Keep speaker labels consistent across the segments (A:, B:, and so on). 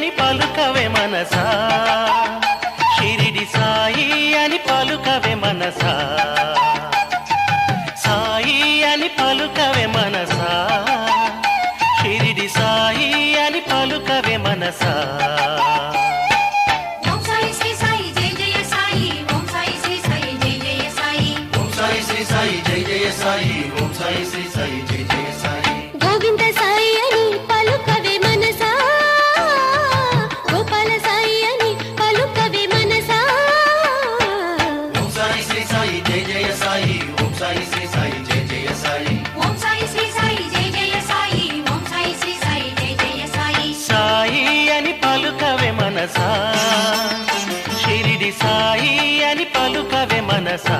A: పలుకవే మనసా. షిరిడి సాయి అని పలుకవే మనసా. సాయి అని పలుకవే మనసా. షిరిడి సాయి అని పలుకవే మనసా.
B: ఓం సాయి శ్రీ సాయి జయ జయ సాయి. ఓం సాయి శ్రీ సాయి జయ
C: పలుకవే మనసా.
A: షిరిడి సాయి అని పలుకవే మనసా.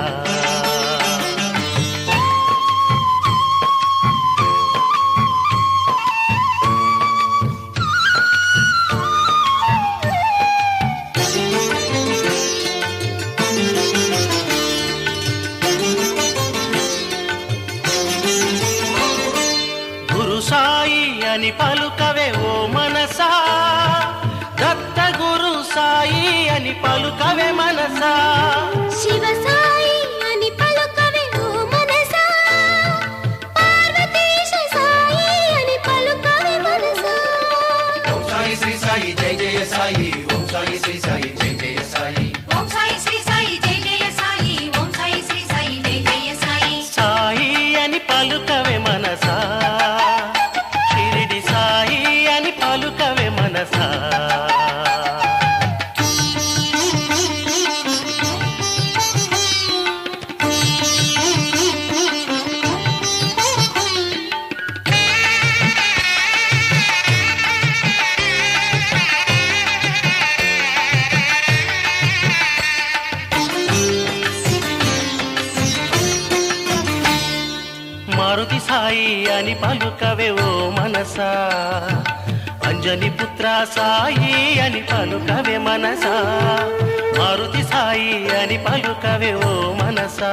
A: అని పలుకవే ఓ అని మారుతి సాయి అని పలుకవే ఓ మనసా. అంజని పుత్ర సాయి అని పలుకవే మనసా. మారుతి సాయి అని పలుకవే ఓ మనసా.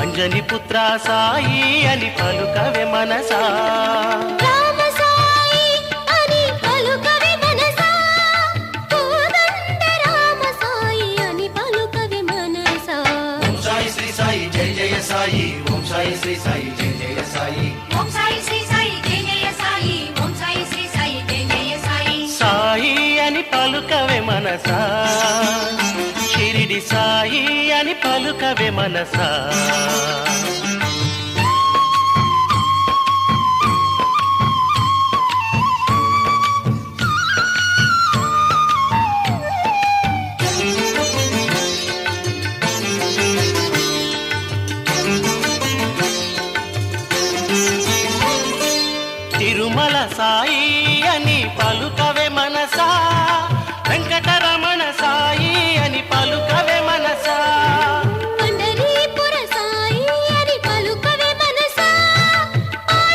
A: అంజని పుత్ర సాయి అని పలుకవే మనసా.
C: రామ సాయి అని పలుకవే మనసా. కోదండ రామ సాయి అని పలుకవే మనసా.
D: ఓం సాయి శ్రీ సాయి జై జయ సాయి ఓం సాయి శ్రీ సాయి.
A: మనసా. షిరిడి సాయి అని పలుకవే మనసా. తిరుమల సాయి